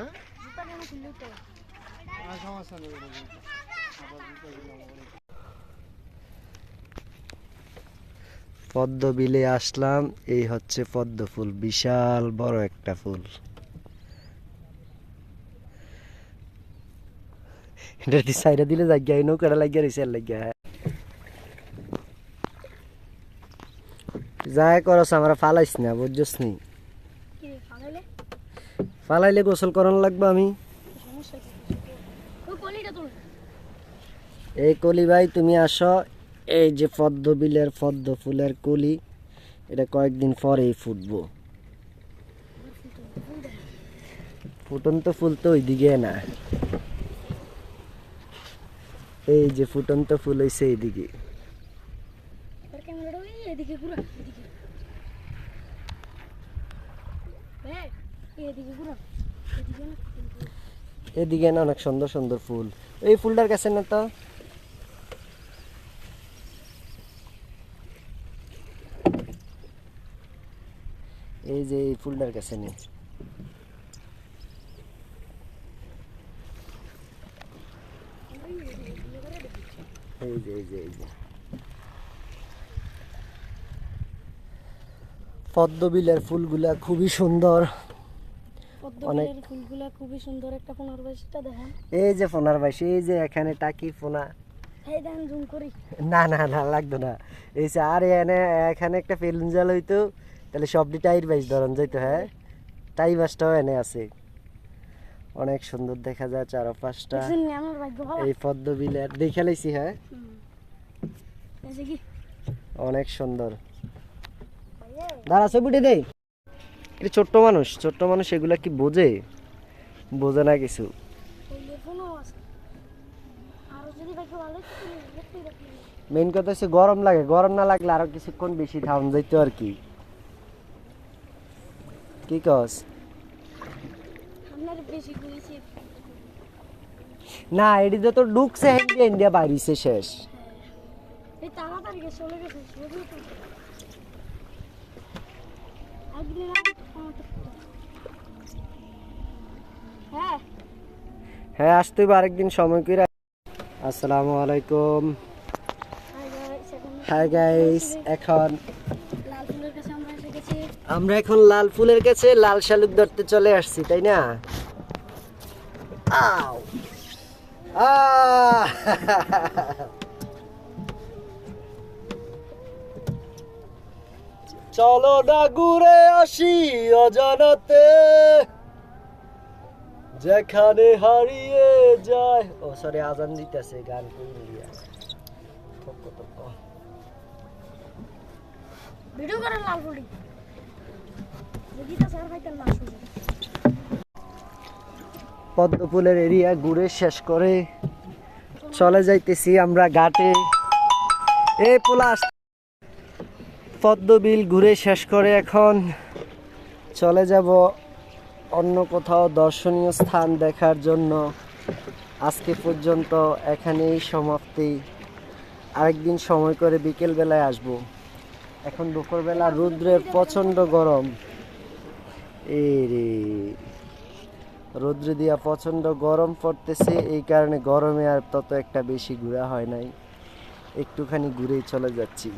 হ্যাঁ। পদ্ম বিলে আসলাম, এই হচ্ছে পদ্ম ফুল, বিশাল বড় একটা ফুল। সাইডে দিলে জায়গা নৌকাটা লাগিয়া রয়েছে আর লাগিয়া যাই করস, আমরা ফালাইস না, বুঝছস ফালাইলে গোসল করানো লাগবে আমি। এই কলি ভাই তুমি আসো। এই যে পদ্ম বিলের পদ্ম ফুলের কলি এটা কয়েকদিন পরেই ফুটবো। ফুটন্ত ফুল তো ওইদিকে না। এই যে ফুটন্ত ফুল হয়েছে এইদিকে। তোর ক্যামেরাটা ওই এদিকে না। অনেক সুন্দর সুন্দর ফুল। এই ফুলটার কাছে না তো? এই যে এই ফুলটার কাছে নেই এই যে এই যে এই যে। পদ্ম ফুলগুলা খুবই সুন্দর। অনেক- ফুলগুলা খুবই সুন্দর একটা পনেরো বাইশটা দেখেন। এই যে বাইশ এই যে এখানে টাকি করি। না না না লাগতো না। এই যে আর এনে এখানে একটা ফেলুন জাল হইতো তাহলে সবটি টাইর বাইশ ধরন যাইতো হ্যাঁ? টাই বাসটাও এনে আছে। অনেক সুন্দর দেখা যায় চারপাশটা। এই পদ্ম বিলের দেখে লাইছি হ্যাঁ? অনেক সুন্দর। দাঁড়া ছবিটি দেই। এটা ছোট্ট মানুষ ছোট্ট মানুষ এগুলা কি বোঝে? বোঝে না কিছু। তো মেইন কথা হচ্ছে গরম লাগে গরম না লাগলে আরও কিছুক্ষণ বেশি ঠাউন যাইতো আর কি। কি কস? না এটি যত ঢুকছে ইন্ডিয়া ইন্ডিয়া বাইরিছে শেষ। তাড়াতাড়ি চলে গেছে হ্যাঁ। হ্যাঁ আসতে হবে আরেকদিন সময় করে আসসালামু আলাইকুম। হাই গাইস এখন আমরা এখন লাল ফুলের কাছে লাল শালুক ধরতে চলে আসছি তাই না? আও আহ! চলো না ঘুরে আসি অজানাতে। যেখানে হারিয়ে যায়। ও সরি আজান দিতেছে গান থক্ক ভিডিও করেন লাল ফুলি যদি তা স্যার ভাইতাম না শুনে। পদ্ম ফুলের এরিয়া ঘুরে শেষ করে। চলে যাইতেছি আমরা ঘাটে। এই পোলাস পদ্ম বিল ঘুরে শেষ করে এখন। চলে যাব অন্য কোথাও দর্শনীয় স্থান দেখার জন্য। আজকে পর্যন্ত এখানেই সমাপ্তি। আরেকদিন সময় করে বিকেল বেলায় আসব। এখন দুপুরবেলা রৌদ্রের প্রচণ্ড গরম। এই রে রৌদ্র দিয়া প্রচণ্ড গরম পড়তেছে, এই কারণে গরমে আর তত একটা বেশি ঘোরা হয় নাই। একটুখানি ঘুরেই চলে যাচ্ছি।